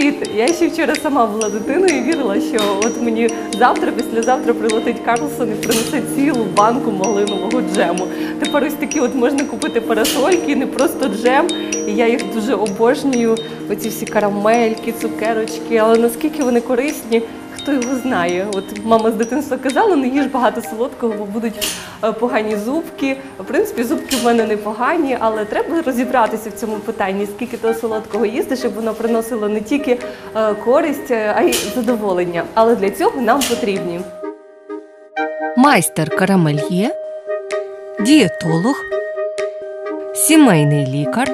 Привіт! Я ще вчора сама була дитиною і вірила, що от мені завтра, післязавтра прилетить Карлсон і принесе цілу банку малинового джему. Тепер ось такі от можна купити парасольки, не просто джем. І я їх дуже обожнюю. Оці всі карамельки, цукерочки. Але наскільки вони корисні, хто його знає. От мама з дитинства казала, не їж багато солодкого, бо будуть погані зубки. В принципі, зубки в мене непогані, але треба розібратися в цьому питанні, скільки того солодкого їсти, щоб воно приносило не тільки е, користь, е, а й задоволення. Але для цього нам потрібні майстер карамельє, дієтолог, сімейний лікар,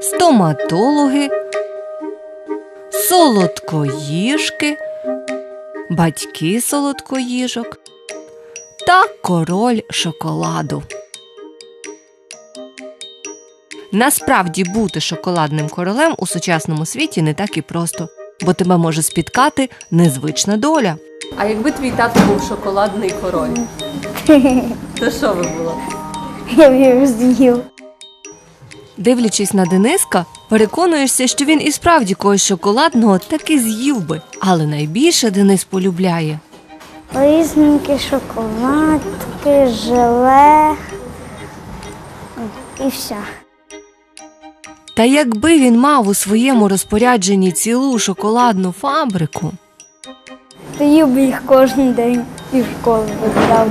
стоматологи, солодкоїжки, батьки солодкоїжок та король шоколаду. Насправді бути шоколадним королем у сучасному світі не так і просто, бо тебе може спіткати незвична доля. А якби твій тато був шоколадний король, то що би було? Я б його з'їв. Дивлячись на Дениска, переконуєшся, що він і справді когось шоколадного таки з'їв би. Але найбільше Денис полюбляє Різненькі шоколадки, желе і все. Та якби він мав у своєму розпорядженні цілу шоколадну фабрику, То їв би їх кожен день і в школу віддав.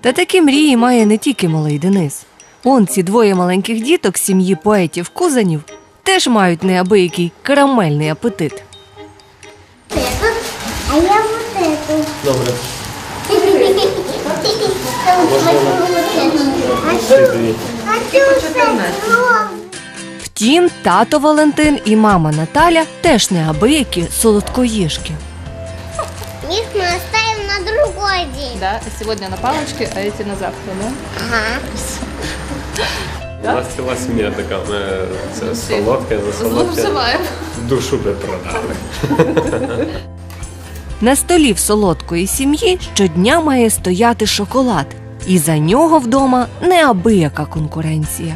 та такі мрії має не тільки малий Денис. Он ці двоє маленьких діток з сім'ї поетів Кузанів теж мають неабиякий карамельний апетит. А я эту. Добре. Втім, тато Валентин і мама Наталя теж неабиякі солодкоїжки. Их мы оставим на другой день. Да, сегодня на палочке, а эти на завтра, да? Ага. У нас ціла сім'я така, ми це солодке за солодке душу би продали. На столі в солодкої сім'ї щодня має стояти шоколад, і за нього вдома неабияка конкуренція.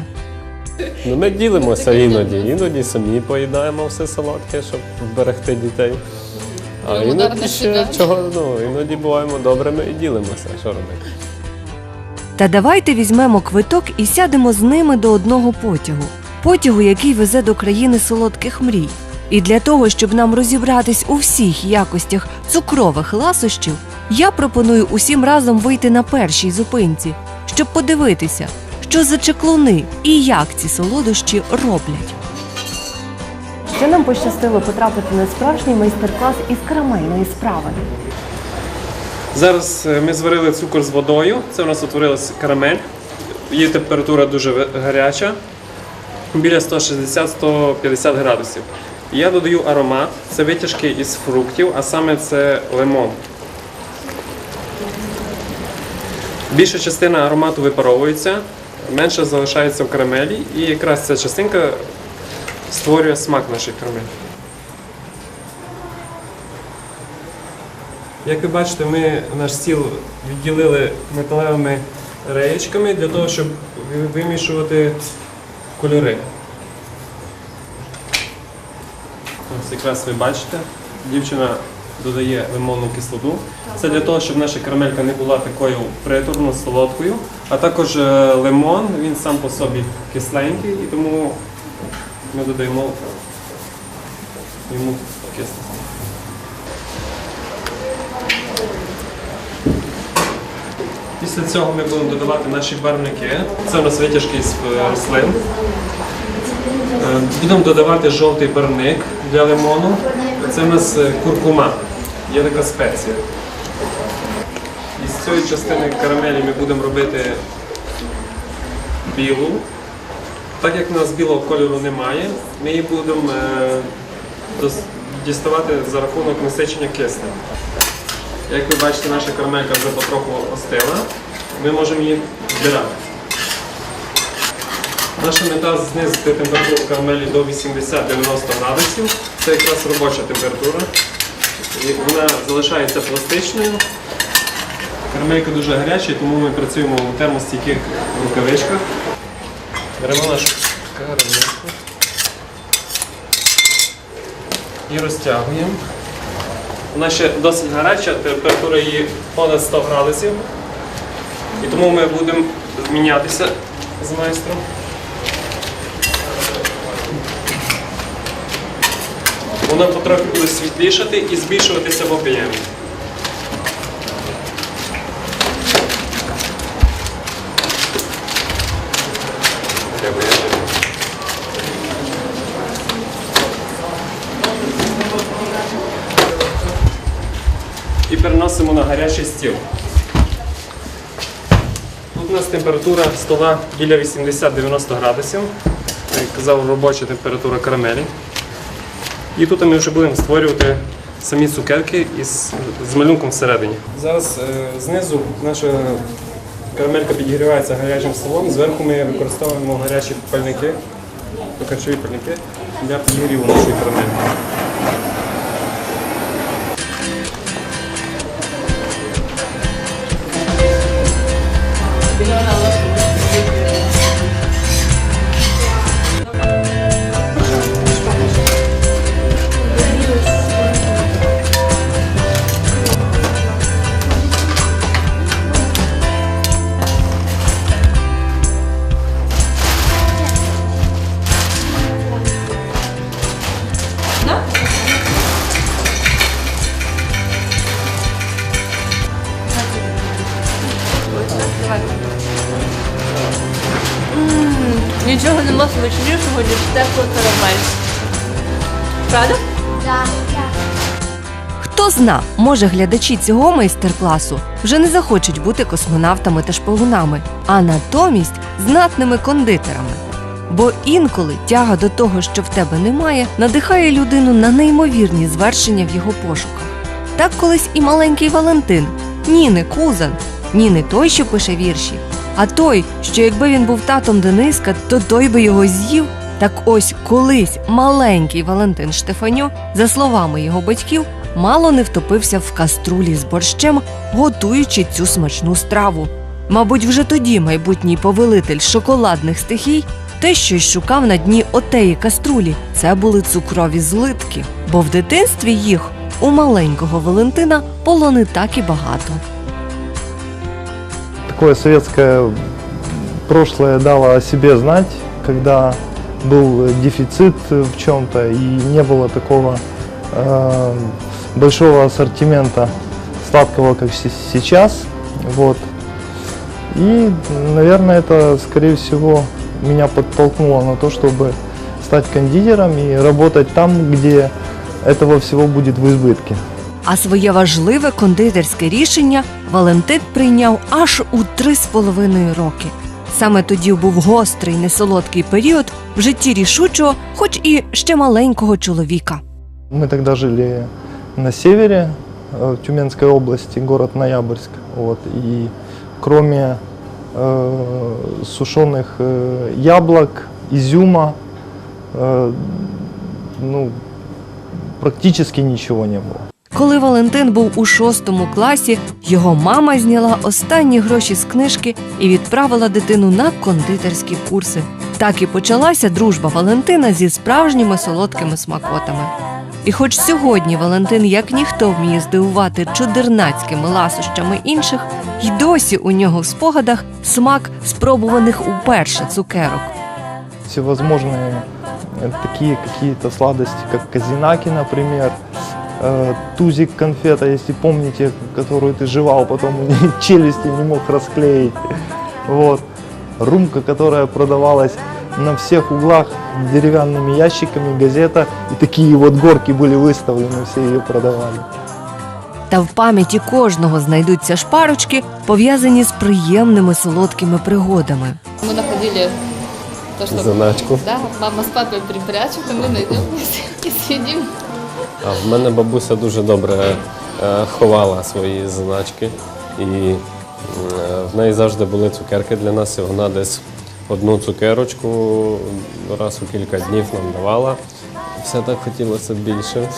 Ну, ми ділимося іноді. Іноді самі поїдаємо все солодке, щоб вберегти дітей. А іноді ще чого, ну, іноді буваємо добрими і ділимося. Що робити? Та давайте візьмемо квиток і сядемо з ними до одного потягу потягу, який везе до країни солодких мрій. І для того, щоб нам розібратись у всіх якостях цукрових ласощів, я пропоную усім разом вийти на першій зупинці, щоб подивитися, що за чеклуни і як ці солодощі роблять. Ще нам пощастило потрапити на справжній майстер-клас із карамельної справи. Зараз е, ми зварили цукор з водою. Це у нас утворилась карамель. Її температура дуже гаряча, біля 160-150 градусів. Я додаю аромат. Це витяжки із фруктів, а саме це лимон. Більша частина аромату випаровується, менше залишається в карамелі, і якраз ця частинка створює смак нашої карамелі. Як ви бачите, ми наш стіл відділили металевими реєчками для того, щоб вимішувати кольори. Ось якраз ви бачите, дівчина додає лимонну кислоту. Це для того, щоб наша карамелька не була такою приторно солодкою, а також е, лимон, він сам по собі кисленький, і тому ми додаємо йому кислость. Після цього ми будемо додавати наші барвники. Це у нас витяжки з е, рослин. Е, Будемо додавати жовтий барвник для лимону. Це у нас е, куркума. Є така спеція. Із цієї частини карамелі ми будемо робити білу. Так як у нас білого кольору немає, ми її будемо е, діставати за рахунок насичення киснем. Як ви бачите, наша карамелька вже потроху остила. Ми можемо її збирати. Наша мета знизити температуру карамелі до 80-90 градусів. Це якраз робоча температура. Вона залишається пластичною. Карамелька дуже гаряча, тому ми працюємо у термостійких рукавичках. Беремо нашу карамельку. і розтягуємо. Вона ще досить гаряча, температура її понад 100 градусів. І тому ми будемо змінятися з майстром. Вона потрохи буде світлішати і збільшуватися в об'ємі. І переносимо на гарячий стіл. Тут у нас температура стола біля 80-90 градусів. Як казав, робоча температура карамелі. І тут ми вже будемо створювати самі цукерки із, з малюнком всередині. Зараз е, знизу наша карамелька підігрівається гарячим столом. Зверху ми використовуємо гарячі пальники, харчові пальники для підігріву нашої карамельки. Може глядачі цього майстер-класу вже не захочуть бути космонавтами та шпигунами, а натомість знатними кондитерами. Бо інколи тяга до того, що в тебе немає, надихає людину на неймовірні звершення в його пошуках. Так колись і маленький Валентин, ні не кузан, ні не той, що пише вірші, а той, що якби він був татом Дениска, то той би його з'їв. Так ось колись маленький Валентин Штефаньо, за словами його батьків, мало не втопився в каструлі з борщем, готуючи цю смачну страву. Мабуть, вже тоді майбутній повелитель шоколадних стихій те, що й шукав на дні отеї каструлі, це були цукрові злитки, бо в дитинстві їх у маленького Валентина було не так і багато. такое советское прошлое дало о себе знать, когда был дефицит в чем-то и не было такого э, большого ассортимента сладкого, как се- сейчас. Вот. И, наверное, это, скорее всего, меня подтолкнуло на то, чтобы стать кондитером и работать там, где этого всего будет в избытке. А своє важливе кондитерське рішення Валентин прийняв аж у три з половиною роки. Саме тоді був гострий несолодкий період в житті рішучого, хоч і ще маленького чоловіка. Мы тогда жили на севере э, в Тюменской области, город Ноябрьск. Вот, и кроме э, сушеных э, яблок, изюма, э, ну, практически ничего не было. Коли Валентин був у шостому класі, його мама зняла останні гроші з книжки і відправила дитину на кондитерські курси. Так і почалася дружба Валентина зі справжніми солодкими смакотами. І хоч сьогодні Валентин як ніхто вміє здивувати чудернацькими ласощами інших, й досі у нього в спогадах смак спробуваних уперше цукерок. Всевозможные э, такие какие-то сладости, как казинаки, например, э, тузик конфета, если помните, которую ты жевал, потом челюсти не мог расклеить. Вот. Румка, которая продавалась на всех углах деревянными ящиками, газета, и такие вот горки были выставлены, все ее продавали. Та в пам'яті кожного знайдуться шпарочки, пов'язані з приємними солодкими пригодами. Мы находили то, что Заначку. да, мама с папой припрячут, и мы найдем и съедим. А в мене бабуся дуже добре е, ховала свої заначки. І е, в неї завжди були цукерки для нас, і вона десь одну цукерочку раз у кілька днів нам давала. Все так хотілося більше.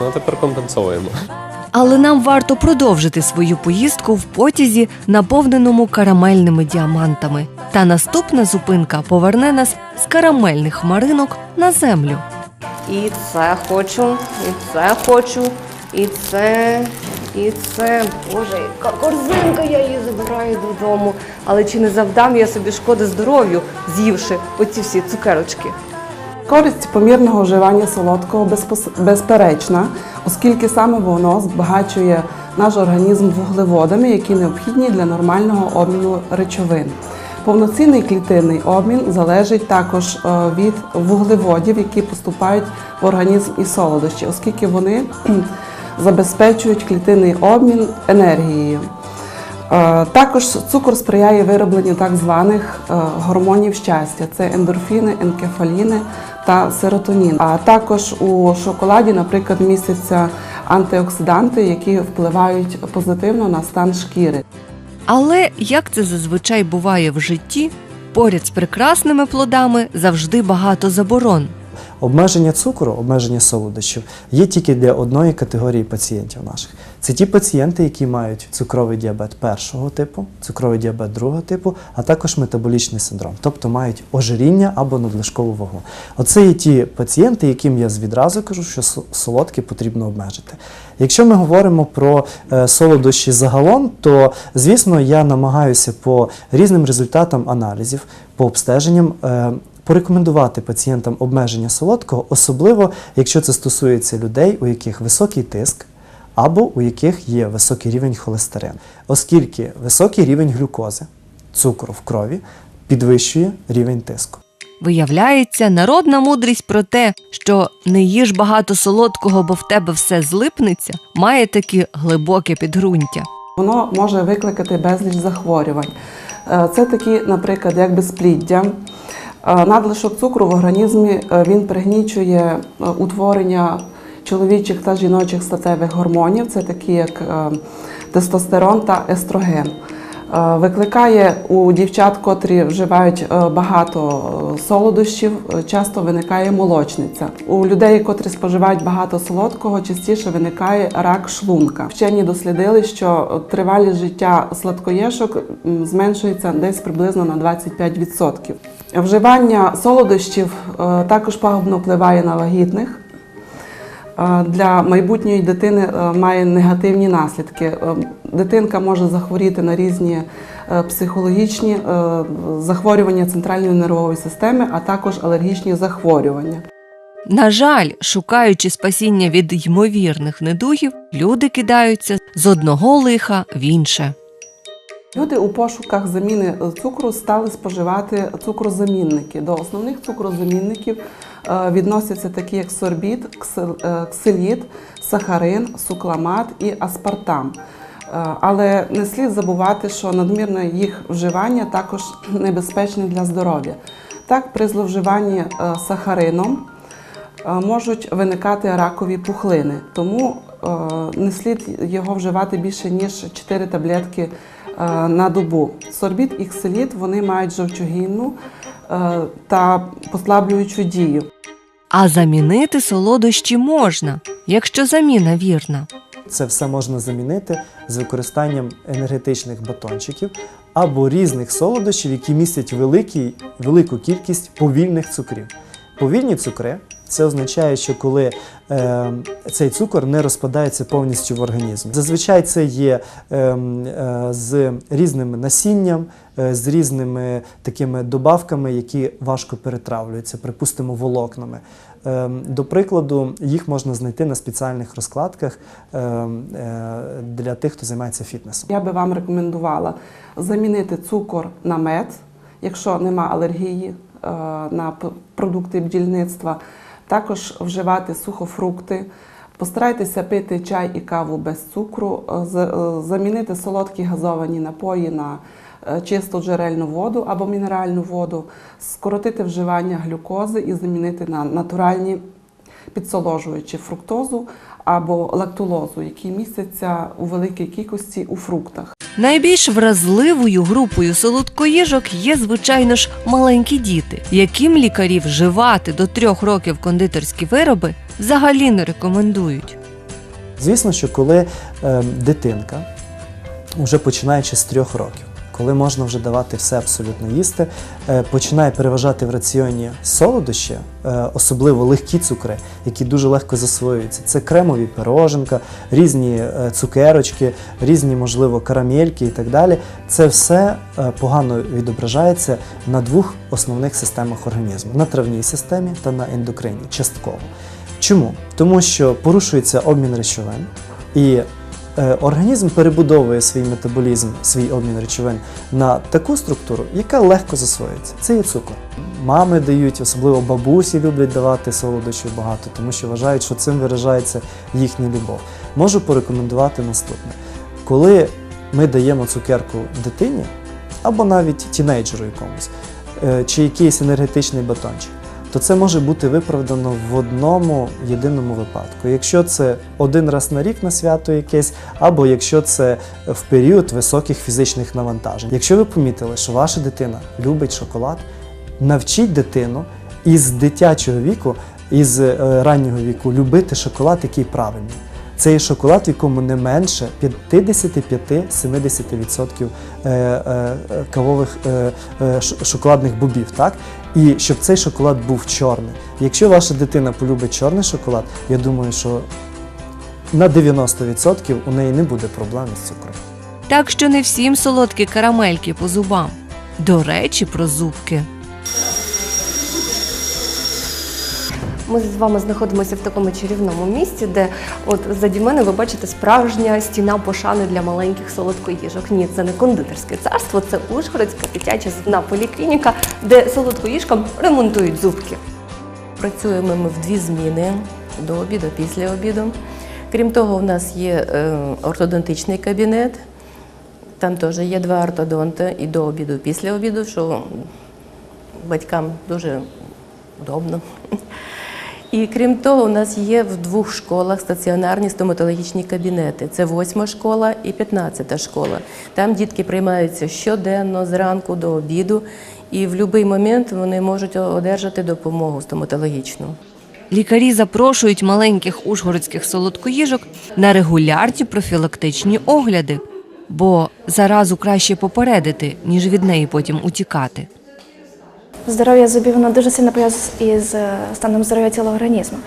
Ну, а тепер компенсуємо. Але нам варто продовжити свою поїздку в потязі, наповненому карамельними діамантами. Та наступна зупинка поверне нас з карамельних хмаринок на землю. І це хочу, і це хочу, і це, і це. Боже, яка корзинка, я її забираю додому. Але чи не завдам я собі шкоди здоров'ю, з'ївши оці всі цукерочки? Користь помірного вживання солодкого безперечна, оскільки саме воно збагачує наш організм вуглеводами, які необхідні для нормального обміну речовин. Повноцінний клітинний обмін залежить також е, від вуглеводів, які поступають в організм із солодощі, оскільки вони забезпечують клітинний обмін енергією. Е, Також цукор сприяє виробленню так званих е, гормонів щастя: це ендорфіни, енкефаліни та серотонін. А також у шоколаді, наприклад, містяться антиоксиданти, які впливають позитивно на стан шкіри. Але як це зазвичай буває в житті, поряд з прекрасними плодами завжди багато заборон. Обмеження цукру, обмеження солодощів є тільки для одної категорії пацієнтів наших. Це ті пацієнти, які мають цукровий діабет першого типу, цукровий діабет другого типу, а також метаболічний синдром, тобто мають ожиріння або надлишкову вагу. Оце є ті пацієнти, яким я відразу кажу, що со- солодке потрібно обмежити. Якщо ми говоримо про е, солодощі загалом, то звісно я намагаюся по різним результатам аналізів, по обстеженням. Порекомендувати пацієнтам обмеження солодкого, особливо якщо це стосується людей, у яких високий тиск або у яких є високий рівень холестерину, оскільки високий рівень глюкози, цукру в крові підвищує рівень тиску. Виявляється, народна мудрість про те, що не їж багато солодкого, бо в тебе все злипнеться, має таке глибоке підґрунтя. Воно може викликати безліч захворювань. Е, Це такі, наприклад, як безпліддя. Е, Надлишок цукру в організмі е, він пригнічує е, утворення чоловічих та жіночих статевих гормонів, це такі як тестостерон та естроген. Викликає у дівчат, котрі вживають багато солодощів, часто виникає молочниця. У людей, котрі споживають багато солодкого, частіше виникає рак шлунка. Вчені дослідили, що тривалість життя сладкоєшок зменшується десь приблизно на 25%. Вживання солодощів е, також пагубно впливає на вагітних е, для майбутньої дитини е, має негативні наслідки. Дитинка може захворіти на різні психологічні захворювання центральної нервової системи, а також алергічні захворювання. На жаль, шукаючи спасіння від ймовірних недугів, люди кидаються з одного лиха в інше. Люди у пошуках заміни е, цукру стали споживати цукрозамінники. До основних цукрозамінників е, відносяться такі, як сорбіт, е, ксиліт, сахарин, сукламат і аспартам. Але не слід забувати, що надмірне їх вживання також небезпечне для здоров'я. Так, при зловживанні сахарином можуть виникати ракові пухлини, тому не слід його вживати більше ніж 4 таблетки на добу. Сорбіт і ксиліт вони мають жовчогінну е, та послаблюючу дію. А замінити солодощі можна, якщо заміна вірна. Це все можна замінити з використанням енергетичних батончиків або різних солодощів, які містять великий, велику кількість повільних цукрів. Повільні цукри це означає, що коли е, цей цукор не розпадається повністю в організм. Зазвичай це є е, е, з різним насінням, е, з різними такими добавками, які важко перетравлюються, припустимо, волокнами. Е, До прикладу, їх можна знайти на спеціальних розкладках е, для тих, хто займається фітнесом. Я би вам рекомендувала замінити цукор на мед, якщо нема алергії на продукти бджільництва. Також вживати сухофрукти. Постарайтеся пити чай і каву без цукру, е, е, замінити солодкі газовані напої на е, чисту джерельну воду або мінеральну воду, скоротити вживання глюкози і замінити на натуральні підсоложуючи фруктозу або лактулозу, які містяться у великій кількості у фруктах. Найбільш вразливою групою солодкоїжок є, звичайно ж, маленькі діти, яким лікарі вживати до трьох років кондитерські вироби взагалі не рекомендують. Звісно, що коли е, дитинка, вже починаючи з трьох років, коли можна вже давати все абсолютно їсти, е, починає переважати в раціоні солодощі, е, особливо легкі цукри, які дуже легко засвоюються. Це кремові пироженка, різні е, цукерочки, різні, можливо, карамельки і так далі. Це все погано відображається на двох основних системах організму: на травній системі та на ендокринній, частково. Чому? Тому що порушується обмін речовин і організм перебудовує свій метаболізм, свій обмін речовин на таку структуру, яка легко засвоюється. Це є цукор. Мами дають, особливо бабусі люблять давати солодощів багато, тому що вважають, що цим виражається їхня любов. Можу порекомендувати наступне: коли ми даємо цукерку дитині або навіть тінейджеру якомусь, е, чи якийсь енергетичний батончик, то це може бути виправдано в одному єдиному випадку. Якщо це один раз на рік на свято якесь, або якщо це в період високих фізичних навантажень. Якщо ви помітили, що ваша дитина любить шоколад, навчіть дитину із дитячого віку, із е, раннього віку любити шоколад, який правильний. Це є шоколад, в якому не менше 55-70% е, е, кавових шоколадних бобів, так? І щоб цей шоколад був чорний. Якщо ваша дитина полюбить чорний шоколад, я думаю, що на 90% у неї не буде проблем з цукром. Так що не всім солодкі карамельки по зубам. До речі, про зубки. Ми з вами знаходимося в такому чарівному місці, де от заді мене ви бачите справжня стіна пошани для маленьких солодкоїжок. Ні, це не кондитерське царство, це Ужгородська дитяча зубна поліклініка, де солодкоїжкам ремонтують зубки. Працюємо ми в дві зміни до обіду, після обіду. Крім того, у нас є е, ортодонтичний кабінет. Там теж є два ортодонти і до обіду, і після обіду, що батькам дуже удобно. І крім того, у нас є в двох школах стаціонарні стоматологічні кабінети. Це восьма школа і п'ятнадцята школа. Там дітки приймаються щоденно, зранку до обіду, і в будь-який момент вони можуть одержати допомогу стоматологічну. Лікарі запрошують маленьких ужгородських солодкоїжок на регулярні профілактичні огляди, бо заразу краще попередити, ніж від неї потім утікати. Здоров'я зубів воно дуже сильно пов'язане із е, станом здоров'я цілого організму.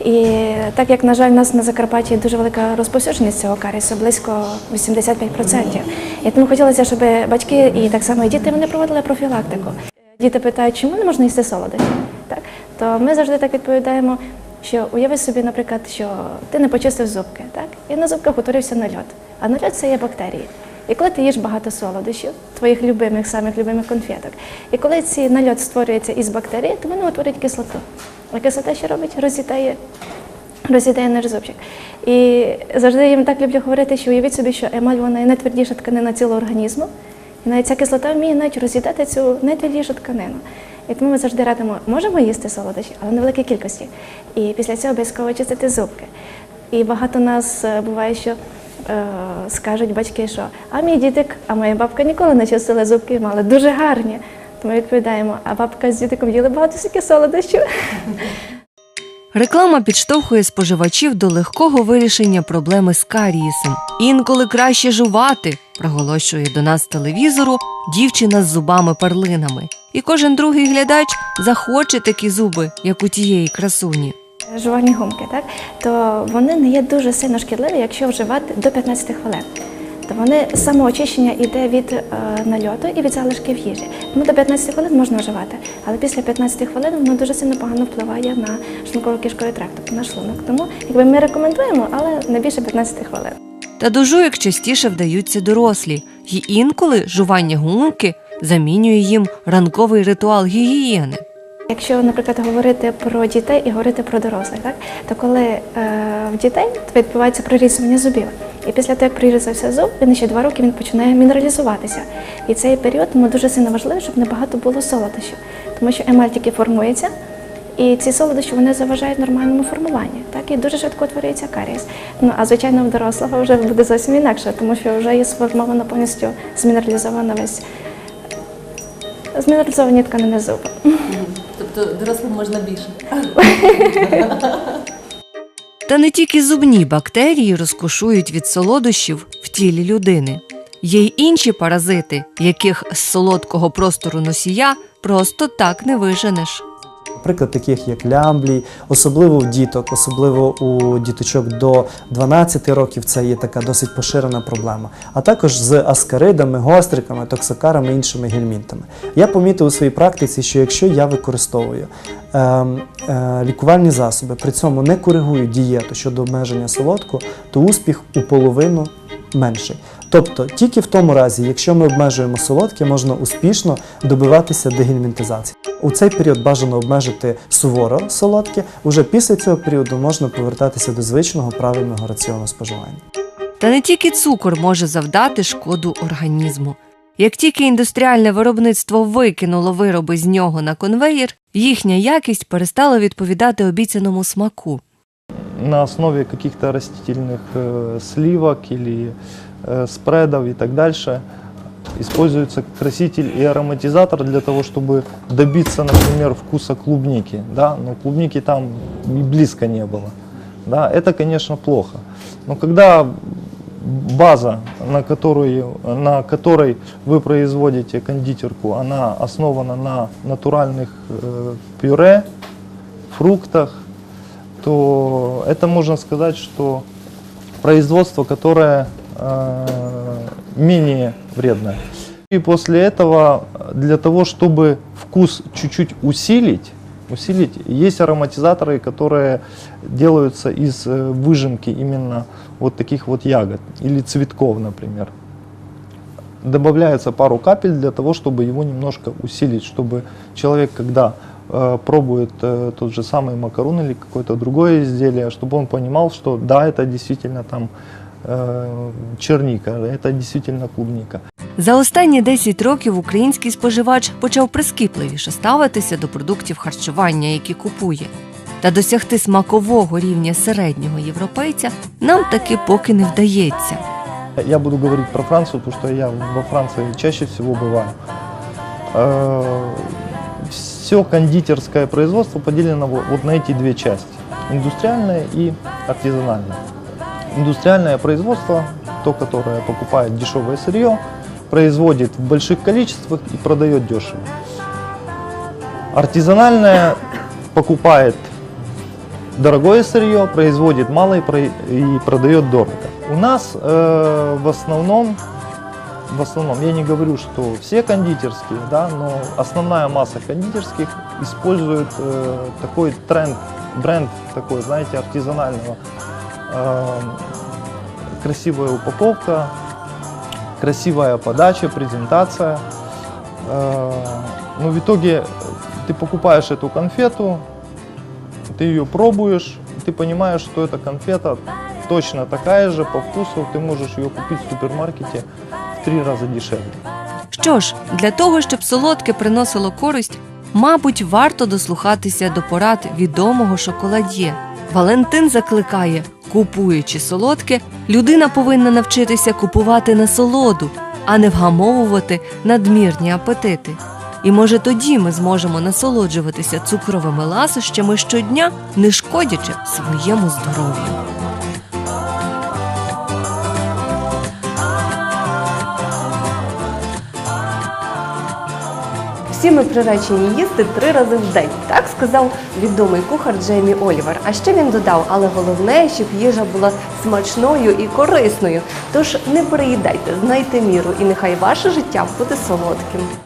І так як, на жаль, у нас на Закарпатті дуже велика розповсюдженість цього карісу, близько 85%. І тому хотілося, щоб батьки і так само і діти вони проводили профілактику. Діти питають, чому не можна їсти солодощі? Так? То ми завжди так відповідаємо, що уяви собі, наприклад, що ти не почистив зубки, так? і на зубках утворився нальот. А нальот це є бактерії. І коли ти їш багато солодощів, твоїх любимих, самих любимих конфеток, і коли цей нальот створюється із бактерій, то вони утворюють кислоту. А кислота що робить? Роз'їдає роз'їдає наш зубчик. І завжди їм так люблю говорити, що уявіть собі, що емаль вона найтвердіша тканина цілого організму. І навіть ця кислота вміє навіть роз'їдати цю найтвердішу тканину. І тому ми завжди радимо, можемо їсти солодощі, але не великій кількості. І після цього обов'язково чистити зубки. І багато нас е, буває, що скажуть батьки, що а мій дітик, а моя бабка ніколи не чистила зубки і мали дуже гарні. Тому відповідаємо, а бабка з дітиком їли багато всяких солодощів. Реклама підштовхує споживачів до легкого вирішення проблеми з карієсом. Інколи краще жувати, проголошує до нас телевізору дівчина з зубами-перлинами. І кожен другий глядач захоче такі зуби, як у тієї красуні. Жувальні гумки, так то вони не є дуже сильно шкідливі, якщо вживати до 15 хвилин. То вони самоочищення йде від е, нальоту і від залишків їжі. Тому до 15 хвилин можна вживати, але після 15 хвилин воно дуже сильно погано впливає на шлунково-кишковий тракт, тобто на шлунок. Тому якби ми рекомендуємо, але не більше 15 хвилин. Та до жуйок частіше вдаються дорослі, і інколи жування гумки замінює їм ранковий ритуал гігієни. Якщо, наприклад, говорити про дітей і говорити про дорослих, так то коли е, в дітей відбувається прорізування зубів, і після того, як прорізався зуб, він ще два роки він починає мінералізуватися. І цей період тому дуже сильно важливо, щоб небагато було солодощів, тому що емаль тільки формується, і ці солодощі вони заважають нормальному формуванню. Так і дуже швидко утворюється карієс. Ну а звичайно, в дорослого вже буде зовсім інакше, тому що вже є сформовано повністю змінералізовано весь змінералізовані тканини зуба. Тобто дорослим можна більше. Та не тільки зубні бактерії розкошують від солодощів в тілі людини. Є й інші паразити, яких з солодкого простору носія просто так не виженеш. Наприклад, таких як лямблій, особливо у діток, особливо у діточок до 12 років, це є така досить поширена проблема. А також з аскаридами, гостриками, токсикарами, іншими гельмінтами. Я помітив у своїй практиці, що якщо я використовую е, е, лікувальні засоби, при цьому не коригую дієту щодо обмеження солодку, то успіх у половину менший. Тобто тільки в тому разі, якщо ми обмежуємо солодке, можна успішно добиватися дегельмінтизації. У цей період бажано обмежити суворо солодке. Уже після цього періоду можна повертатися до звичного правильного раціону споживання. Та не тільки цукор може завдати шкоду організму. Як тільки індустріальне виробництво викинуло вироби з нього на конвеєр, їхня якість перестала відповідати обіцяному смаку. на основе каких-то растительных э, сливок или э, спредов и так дальше используется краситель и ароматизатор для того, чтобы добиться, например, вкуса клубники, да, но клубники там и близко не было, да, это, конечно, плохо. Но когда база, на, которую, на которой вы производите кондитерку, она основана на натуральных э, пюре, фруктах, то это можно сказать, что производство, которое э, менее вредное. И после этого для того, чтобы вкус чуть-чуть усилить, усилить, есть ароматизаторы, которые делаются из э, выжимки именно вот таких вот ягод или цветков, например. Добавляется пару капель для того, чтобы его немножко усилить, чтобы человек, когда э, пробует э, тот же самый макарон или какое-то другое изделие, чтобы он понимал, что да, это действительно там э, черника, это действительно клубника. За останні 10 років український споживач почав прискіпливіше ставитися до продуктів харчування, які купує. Та досягти смакового рівня середнього європейця нам таки поки не вдається. Я буду говорить про Францию, потому что я во Франции чаще всего бываю. Все кондитерское производство поделено во- вот на эти две части. Индустриальное и артизанальное. Индустриальное производство, то, которое покупает дешевое сырье, производит в больших количествах и продает дешево. Артизанальное покупает дорогое сырье, производит мало и, про- и продает дорого. У нас э, в основном, в основном, я не говорю, что все кондитерские, да, но основная масса кондитерских использует э, такой тренд, бренд такой, знаете, артизанального. Э, красивая упаковка, красивая подача, презентация. Э, но в итоге ты покупаешь эту конфету, ты ее пробуешь, и ты понимаешь, что эта конфета точно такая же по вкусу, ты можешь ее купить в супермаркете в три раза дешевле. Що ж, для того, щоб солодке приносило користь, мабуть, варто дослухатися до порад відомого шоколад'є. Валентин закликає, купуючи солодке, людина повинна навчитися купувати насолоду, а не вгамовувати надмірні апетити. І може тоді ми зможемо насолоджуватися цукровими ласощами щодня, не шкодячи своєму здоров'ю. Всі ми приречені їсти три рази в день. Так сказав відомий кухар Джеймі Олівер. А ще він додав, але головне, щоб їжа була смачною і корисною. Тож не переїдайте, знайте міру, і нехай ваше життя буде солодким.